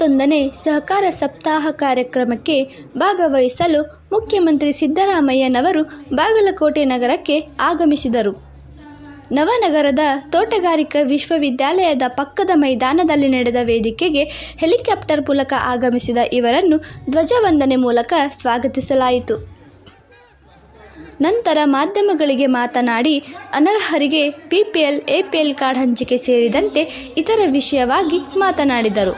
ಎಪ್ಪತ್ತೊಂದನೇ ಸಹಕಾರ ಸಪ್ತಾಹ ಕಾರ್ಯಕ್ರಮಕ್ಕೆ ಭಾಗವಹಿಸಲು ಮುಖ್ಯಮಂತ್ರಿ ಸಿದ್ದರಾಮಯ್ಯನವರು ಬಾಗಲಕೋಟೆ ನಗರಕ್ಕೆ ಆಗಮಿಸಿದರು. ನವನಗರದ ತೋಟಗಾರಿಕಾ ವಿಶ್ವವಿದ್ಯಾಲಯದ ಪಕ್ಕದ ಮೈದಾನದಲ್ಲಿ ನಡೆದ ವೇದಿಕೆಗೆ ಹೆಲಿಕಾಪ್ಟರ್ ಮೂಲಕ ಆಗಮಿಸಿದ ಇವರನ್ನು ಧ್ವಜವಂದನೆ ಮೂಲಕ ಸ್ವಾಗತಿಸಲಾಯಿತು. ನಂತರ ಮಾಧ್ಯಮಗಳಿಗೆ ಮಾತನಾಡಿ, ಅನರ್ಹರಿಗೆ ಪಿಪಿಎಲ್ ಎಪಿಎಲ್ ಕಾರ್ಡ್ ಹಂಚಿಕೆ ಸೇರಿದಂತೆ ಇತರ ವಿಷಯವಾಗಿ ಮಾತನಾಡಿದರು.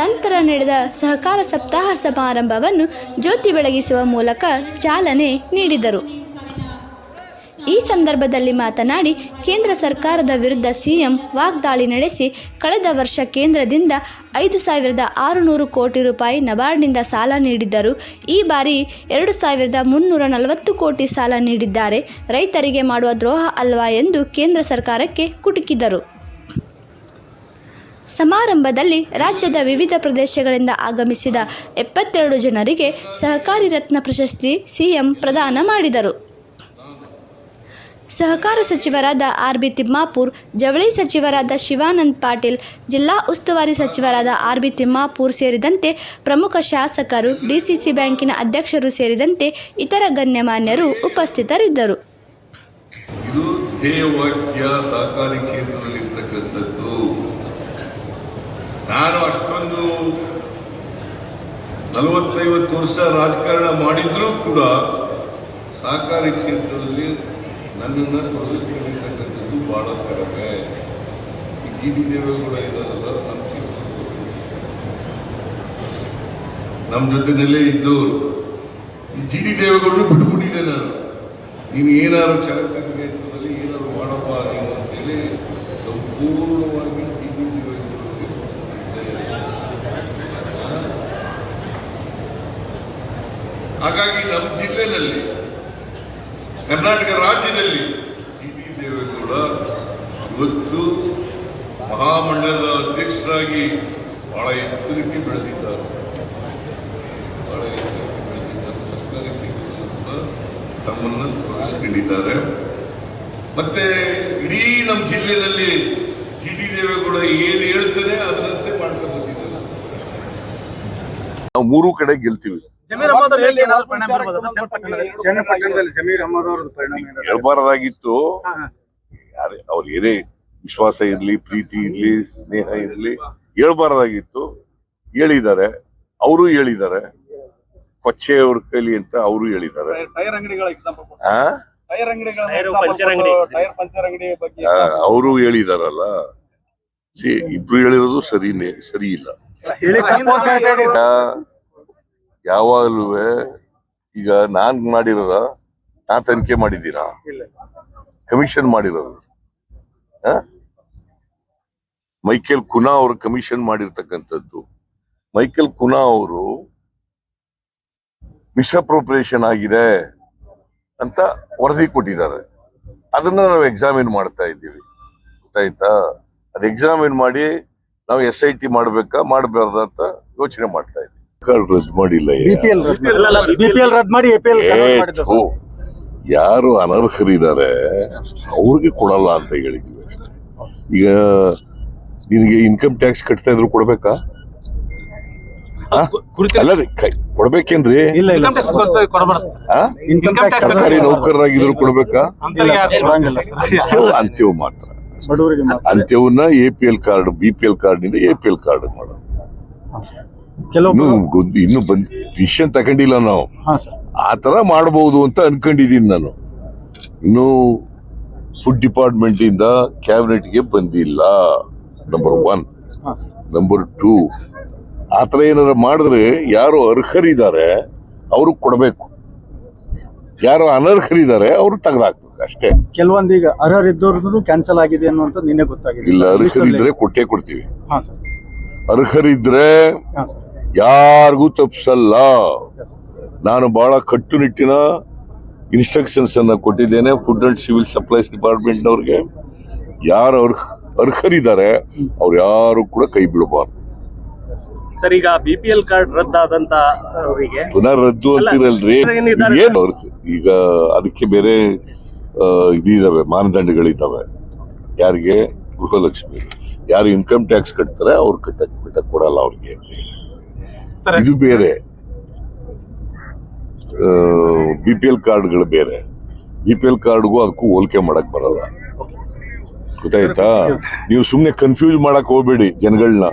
ನಂತರ ನಡೆದ ಸಹಕಾರ ಸಪ್ತಾಹ ಸಮಾರಂಭವನ್ನು ಜ್ಯೋತಿ ಬೆಳಗಿಸುವ ಮೂಲಕ ಚಾಲನೆ ನೀಡಿದರು. ಈ ಸಂದರ್ಭದಲ್ಲಿ ಮಾತನಾಡಿ, ಕೇಂದ್ರ ಸರ್ಕಾರದ ವಿರುದ್ಧ ಸಿಎಂ ವಾಗ್ದಾಳಿ ನಡೆಸಿ ಕಳೆದ ವರ್ಷ ಕೇಂದ್ರದಿಂದ ಐದು ಸಾವಿರದ ಆರುನೂರು ಕೋಟಿ ರೂಪಾಯಿ ನಬಾರ್ಡ್ನಿಂದ ಸಾಲ ನೀಡಿದ್ದರು. ಈ ಬಾರಿ ಎರಡು ಸಾವಿರದ ಮುನ್ನೂರ ನಲವತ್ತು ಕೋಟಿ ಸಾಲ ನೀಡಿದ್ದಾರೆ. ರೈತರಿಗೆ ಮಾಡುವ ದ್ರೋಹ ಅಲ್ವಾ ಎಂದು ಕೇಂದ್ರ ಸರ್ಕಾರಕ್ಕೆ ಕುಟುಕಿದರು. ಸಮಾರಂಭದಲ್ಲಿ ರಾಜ್ಯದ ವಿವಿಧ ಪ್ರದೇಶಗಳಿಂದ ಆಗಮಿಸಿದ ಎಪ್ಪತ್ತೆರಡು ಜನರಿಗೆ ಸಹಕಾರಿ ರತ್ನ ಪ್ರಶಸ್ತಿ ಸಿಎಂ ಪ್ರದಾನ ಮಾಡಿದರು. ಸಹಕಾರ ಸಚಿವರಾದ ಆರ್ ಬಿ ತಿಮ್ಮಾಪುರ್, ಜವಳಿ ಸಚಿವರಾದ ಶಿವಾನಂದ್ ಪಾಟೀಲ್, ಜಿಲ್ಲಾ ಉಸ್ತುವಾರಿ ಸಚಿವರಾದ ಆರ್ ಬಿ ತಿಮ್ಮಾಪುರ್ ಸೇರಿದಂತೆ ಪ್ರಮುಖ ಶಾಸಕರು ಡಿಸಿಸಿ ಬ್ಯಾಂಕಿನ ಅಧ್ಯಕ್ಷರು ಸೇರಿದಂತೆ ಇತರ ಗಣ್ಯಮಾನ್ಯರು ಉಪಸ್ಥಿತರಿದ್ದರು. ಇದು ನಾನು ಅಷ್ಟೊಂದು ನಲವತ್ತೈವತ್ತು ವರ್ಷ ರಾಜಕಾರಣ ಮಾಡಿದ್ರೂ ಕೂಡ ಸಹಕಾರಿ ಕ್ಷೇತ್ರದಲ್ಲಿ ನನ್ನನ್ನು ತೊಡಗಿಸಿಕೊಂಡಿರ್ತಕ್ಕಂಥದ್ದು ಬಹಳ ಕಡಿಮೆ. ಈ ಜಿ ಡಿ ದೇವೇಗೌಡ ಇರೋದಲ್ಲ ನಮ್ಮ ನಮ್ಮ ಜೊತೆಯಲ್ಲೇ ಇದ್ದವರು. ಈ ಜಿ ಡಿ ದೇವೇಗೌಡರು ಬಿಟ್ಬಿಟ್ಟಿದ್ದೆ ನಾನು. ನೀನು ಏನಾದ್ರು ಕ್ಷೇತ್ರದಲ್ಲಿ ಏನಾದ್ರು ಮಾಡಪ್ಪ ನೀನು ಅಂತೇಳಿ ಸಂಪೂರ್ಣವಾಗಿ ಜಿ ಡಿ ದೇವೇಗೌಡರಿಗೆ ಹಾಗಾಗಿ ನಮ್ಮ ಜಿಲ್ಲೆಯಲ್ಲಿ, ಕರ್ನಾಟಕ ರಾಜ್ಯದಲ್ಲಿ ಜಿ ಡಿ ದೇವೇಗೌಡ ಇವತ್ತು ಮಹಾಮಂಡಲದ ಅಧ್ಯಕ್ಷರಾಗಿ ಬಹಳ ಎತ್ತರಕ್ಕೆ ಬೆಳೆದಿದ್ದಾರೆ. ಬಹಳ ಎತ್ತರಕ್ಕೆ ಬೆಳೆದಿದ್ದಾರೆ. ಸರ್ಕಾರಕ್ಕೆ ತಮ್ಮನ್ನು ತೊಡಗಿಸಿಕೊಂಡಿದ್ದಾರೆ ಮತ್ತೆ ಇಡೀ ನಮ್ಮ ಜಿಲ್ಲೆಯಲ್ಲಿ ಜಿ ಡಿ ದೇವೇಗೌಡ ಏನು ಹೇಳ್ತಾರೆ ಅದರಂತೆ ಮಾಡ್ಕೊಂಡು ನಾವು ಮೂರು ಕಡೆ ಗೆಲ್ತೀವಿ. ಜಮೀರ್ ಅಹಮದ್ ಅವ್ರ ಪರಿಣಾಮ ಬೀರ್ಬೋದಾ? ಚನ್ನಪಟ್ಟಣದಲ್ಲಿ? ಚನ್ನಪಟ್ಟಣದಲ್ಲಿ ಜಮೀರ್ ಅಹಮದ್ ಪರಿಣಾಮ? ಹೇಳ್ಬಾರ್ದಾಗಿತ್ತು ಅವ್ರ ಏನೇ ವಿಶ್ವಾಸ ಇರ್ಲಿ ಪ್ರೀತಿ ಇರ್ಲಿ ಸ್ನೇಹ ಇರ್ಲಿ ಹೇಳ್ಬಾರ್ದಾಗಿತ್ತು. ಹೇಳಿದ್ದಾರೆ ಅವರು ಹೇಳಿದ್ದಾರೆ. ಕೊಚ್ಚೆ ಅವ್ರ ಕೈಲಿ ಅಂತ ಅವರು ಹೇಳಿದ್ದಾರೆ. ಅವರು ಹೇಳಿದಾರಲ್ಲ. ಇಬ್ರು ಹೇಳಿರೋದು ಸರಿನೇ ಸರಿ ಇಲ್ಲ. ಯಾವಾಗಲೂ ಈಗ ನಾನ್ ಮಾಡಿರೋದ ನಾ ತನಿಖೆ ಮಾಡಿದ್ದೀರಾ? ಕಮಿಷನ್ ಮಾಡಿರೋದು? ಮೈಕೆಲ್ ಕುನಾ ಅವರು ಕಮಿಷನ್ ಮಾಡಿರ್ತಕ್ಕಂಥದ್ದು. ಮೈಕೆಲ್ ಕುನಾ ಅವರು ಮಿಸ್ಅಪ್ರೋಪ್ರಿಯೇಷನ್ ಆಗಿದೆ ಅಂತ ವರದಿ ಕೊಟ್ಟಿದ್ದಾರೆ. ಅದನ್ನ ನಾವು ಎಕ್ಸಾಮಿನ್ ಮಾಡ್ತಾ ಇದ್ದೀವಿ. ಗೊತ್ತಾಯ್ತಾ? ಅದು ಎಕ್ಸಾಮಿನ್ ಮಾಡಿ ನಾವು ಎಸ್ ಐ ಟಿ ಮಾಡ್ಬೇಕಾ ಮಾಡಬಾರ್ದ ಅಂತ ಯೋಚನೆ ಮಾಡ್ತಾ ರದ್ದು ಮಾಡಿಲ್ಲ ಬಿಪಿಎಲ್ ರದ್ದು ಮಾಡಿ- BPL ರದ್ದು ಮಾಡಿ ಎಪಿಎಲ್. ಯಾರು ಅನರ್ಹರಿದ್ದಾರೆ ಅವ್ರಿಗೆ ಕೊಡಲ್ಲ ಅಂತ ಹೇಳಿದ್ವಿ. ಈಗ ನಿನಗೆ ಇನ್ಕಮ್ ಟ್ಯಾಕ್ಸ್ ಕಟ್ತಾ ಇದ್ರು ಕೊಡ್ಬೇಕಾ? ಅಲ್ಲ ರೀ, ಕೈ- ಕೊಡ್ಬೇಕೇನ್ರಿ? ಸರ್ಕಾರಿ ನೌಕರರಾಗಿದ್ರು ಕೊಡ್ಬೇಕಾ? ಅಂತವ್ರಿಗೆ ಯಾರು ಕೊಡಂಗಿಲ್ಲ ಅಂತ್ಯವು ಮಾತ್ರ. ಅಂತ್ಯವನ್ನ A P L card B P L ಕಾರ್ಡ್ನಿಂದ ಎ ಪಿ ಎಲ್ ಕಾರ್ಡ್ ಮಾಡೋದು. ಗೊತ್ತು- ಇನ್ನು ಬಂದ್ ಡಿಸಿಷನ್ ತಗೊಂಡಿಲ್ಲ ನಾವು. ಹಾ ಸರ್ ಆ ತರ ಮಾಡಬಹುದು ಅಂತ ಅನ್ಕೊಂಡಿದ್ದೀನಿ ನಾನು. ಇನ್ನು ಫುಡ್ ಡಿಪಾರ್ಟ್ಮೆಂಟ್ ಇಂದ ಕ್ಯಾಬಿನೆಟ್ಗೆ ಬಂದಿಲ್ಲ ನಂಬರ್ ಒನ್ ಹಾ ಸರ್ ನಂಬರ್ ಟೂ ಆ ತರ ಏನಾರ ಮಾಡಿದ್ರೆ ಯಾರು ಅರ್ಹರಿದ್ದಾರೆ ಅವ್ರಿಗೆ ಕೊಡಬೇಕು. ಯಾರು ಅನರ್ಹರಿದ್ದಾರೆ ಅವರು ತೆಗೆದಾಕ್ಬೇಕು ಅಷ್ಟೇ. ಕೆಲವೊಂದು ಈಗ ಅರ್ಹರಿದ್ದವ್ರದ್ದು ಕ್ಯಾನ್ಸಲ್ ಆಗಿದೆ ಅನ್ನುವಂತ ನಿನ್ನೆ ಗೊತ್ತಾಗಿದೆ ಇಲ್ಲ. ಅರ್ಹರಿದ್ರೆ ಕೊಟ್ಟೇ ಕೊಡ್ತೀವಿ. ಹಾ ಸರ್ ಅರ್ಹರಿದ್ರೆ ಯಾರಿಗೂ ತಪ್ಪಿಸಲ್ಲ ನಾನು ಬಹಳ ಕಟ್ಟುನಿಟ್ಟಿನ ಇನ್ಸ್ಟ್ರಕ್ಷನ್ಸ್ ಅನ್ನ ಕೊಟ್ಟಿದ್ದೇನೆ food and civil supplies department ಅವ್ರಿಗೆ ಯಾರು ಅರ್ಹ ಅರ್ಹರಿದ್ದಾರೆ ಅವ್ರು ಯಾರು ಕೂಡ ಕೈ ಬಿಡಬಾರ್ದು. ಸರ್ ಈಗ ಬಿ ಪಿ ಎಲ್ ಕಾರ್ಡ್ ರದ್ದಾದಂತ ಅವರಿಗೆ. ಪುನಃ ರದ್ದು ಅಂತಿರಲ್ರಿ. ಏನು ಈಗ ಅದಕ್ಕೆ ಬೇರೆ ಇದಾವೆ ಇದಿದಾವೆ ಮಾನದಂಡಗಳಿದ್ದಾವೆ ಯಾರಿಗೆ? ಗೃಹಲಕ್ಷ್ಮಿ ಯಾರು ಇನ್ಕಮ್ ಟ್ಯಾಕ್ಸ್ ಕಟ್ತಾರೆ ಅವ್ರು ಕಟ್ಟಕ್ ಬಿಟ್ಟಕ್ ಕೊಡಲ್ಲ ಅವ್ರಿಗೆ. ಇದು ಬೇರೆ. ಬಿ ಪಿ ಎಲ್ ಕಾರ್ಡ್ಗಳು ಬೇರೆ. ಬಿ ಪಿ ಎಲ್ ಕಾರ್ಡ್ಗೂ ಅದಕ್ಕೂ ಹೋಲಿಕೆ ಮಾಡಕ್ ಬರಲ್ಲ. ಗೊತ್ತಾಯ್ತಾ? ನೀವು ಸುಮ್ನೆ ಕನ್ಫ್ಯೂಸ್ ಮಾಡಕ್ ಹೋಗ್ಬೇಡಿ ಜನಗಳನ್ನ